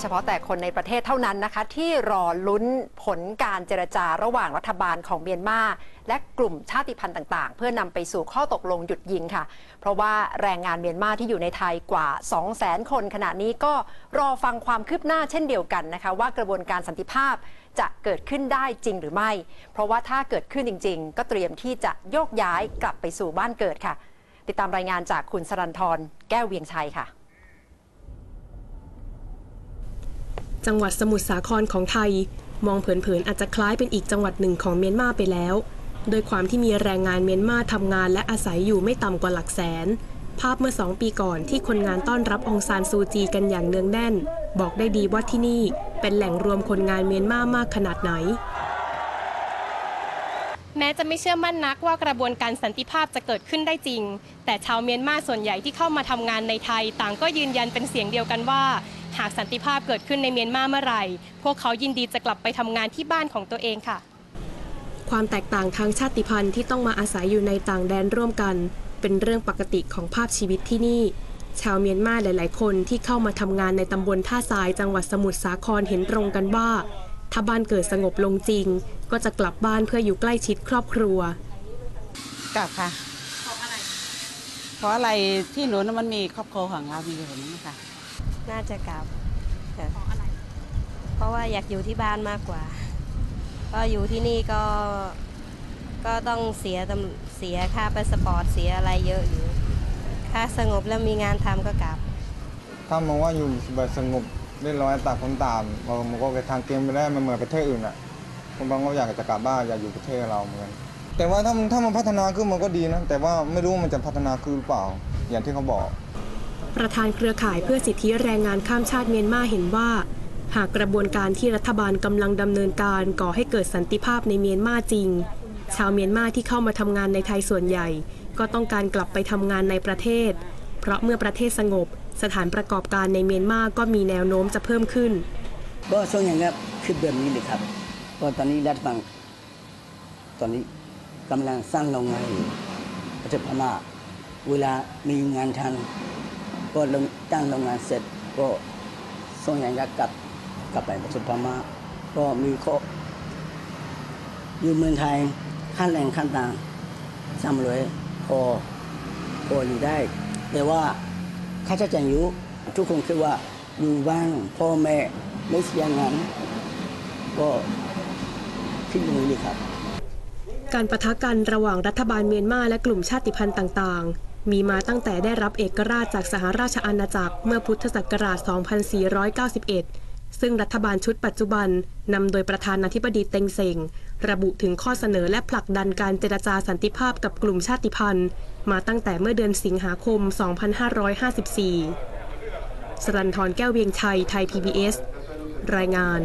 เฉพาะแต่คนในประเทศเท่านั้นนะคะ ที่รอลุ้นผลการเจรจาระหว่างรัฐบาลของเมียนมาและกลุ่มชาติพันธุ์ต่าง ๆ เพื่อนำไปสู่ข้อตกลงหยุดยิงค่ะ เพราะว่าแรงงานเมียนมาที่อยู่ในไทยกว่า 200,000 คนขณะนี้ก็รอฟังความคืบหน้าเช่นเดียวกันนะคะ ว่ากระบวนการสันติภาพจะเกิดขึ้นได้จริงหรือไม่ เพราะว่าถ้าเกิดขึ้นจริง ๆ ก็เตรียมที่จะโยกย้ายกลับไปสู่บ้านเกิดค่ะ ติดตามรายงานจากคุณสรันทรแก้วเวียงชัยค่ะ จังหวัดสมุทรสาครของไทย มองเผินๆอาจจะคล้ายเป็นอีกจังหวัดหนึ่งของเมียนมาไปแล้ว โดยความที่มีแรงงานเมียนมาทำงานและอาศัยอยู่ไม่ต่ำกว่าหลักแสน ภาพเมื่อสองปีก่อนที่คนงานต้อนรับองซานซูจีกันอย่างเนืองแน่น บอกได้ดีว่าที่นี่เป็นแหล่งรวมคนงานเมียนมามากขนาดไหน แม้จะไม่เชื่อมั่นนักว่ากระบวนการสันติภาพจะเกิดขึ้นได้จริง แต่ชาวเมียนมาส่วนใหญ่ที่เข้ามาทำงานในไทย ต่างก็ยืนยันเป็นเสียงเดียวกันว่า หากสันติภาพเกิดขึ้นในเมียนมาเมื่อไหร่ พวกเขายินดีจะกลับไปทำงานที่บ้านของตัวเองค่ะ ความแตกต่างทางชาติพันธุ์ที่ต้องมาอาศัยอยู่ในต่างแดนร่วมกัน เป็นเรื่องปกติของภาพชีวิตที่นี่ ชาวเมียนมาหลาย ๆ คนที่เข้ามาทำงานในตำบลท่าทรายจังหวัดสมุทรสาครเห็นตรงกันว่า ถ้าบ้านเกิดสงบลงจริง ก็จะกลับบ้านเพื่ออยู่ใกล้ชิดครอบครัว กลับค่ะ เพราะอะไรเพราะอะไรที่หนูนนมันมีครอบครัวของเรามีอยู่นั่นค่ะ น่าจะกลับค่ะเพราะอะไรเพราะว่าอยากอยู่ที่บ้านมากกว่า ก็อยู่ที่นี่ก็ก็ต้องเสียตำเสียค่าพาสปอร์ตเสียอะไรเยอะอยู่ถ้าสงบแล้วมีงานทำก็กลับ ถ้ามองว่าอยู่แบบสงบ เรียบร้อยต่างคนต่างมันก็ไปทางเกมไปได้มันเหมือนประเทศอื่นอะคนบางก็อยากจะกลับบ้านอยากอยู่ประเทศเราเหมือนกันแต่ว่าถ้ามันถ้ามันพัฒนาขึ้นมันก็ดีนะ แต่ว่าไม่รู้ว่ามันจะพัฒนาขึ้นหรือเปล่า อย่างที่เขาบอก ประธานเครือข่ายเพื่อสิทธิแรงงานข้ามชาติเมียนมาเห็นว่า หากกระบวนการที่รัฐบาลกำลังดำเนินการก่อให้เกิดสันติภาพในเมียนมาจริง ชาวเมียนมาที่เข้ามาทำงานในไทยส่วนใหญ่ ก็ต้องการกลับไปทำงานในประเทศ เพราะเมื่อประเทศสงบ สถานประกอบการในเมียนมาก็มีแนวโน้มจะเพิ่มขึ้นก็ส่วนใหญ่ก็คือแบบนี้เลยครับก็ตอนนี้รัฐบาลตอนนี้กำลังสร้างโรงงานอยู่ประเทศพม่าเวลามีงานทำก็ลงตั้งโรงงานเสร็จก็ส่วนใหญ่ก็กลับกลับไปประเทศพม่าก็มีข้ออยู่เมืองไทยค่าแรงขั้นต่างสามร้อยพอพออยู่ได้ แต่ว่า ข้าใช้จ่ารอยู่ทุกคนคิดว่าอยู่บ้านพ่อแม่ไม่เสียงานก็ที่อย่างนี้ครับ การประทะกันระหว่างรัฐบาลเมียนมาและกลุ่มชาติพันธุ์ต่าง ๆ มีมาตั้งแต่ได้รับเอกราชจากสหราชอาณาจักรเมื่อพุทธศักราช 2491 ซึ่งรัฐบาลชุดปัจจุบันนำโดยประธานาธิบดีเต็งเซ็งระบุถึงข้อเสนอและผลักดันการเจรจาสันติภาพกับกลุ่มชาติพันธุ์ มาตั้งแต่เมื่อเดือนสิงหาคม 2554 สรันทรแก้วเวียงชัย ไทย PBS รายงาน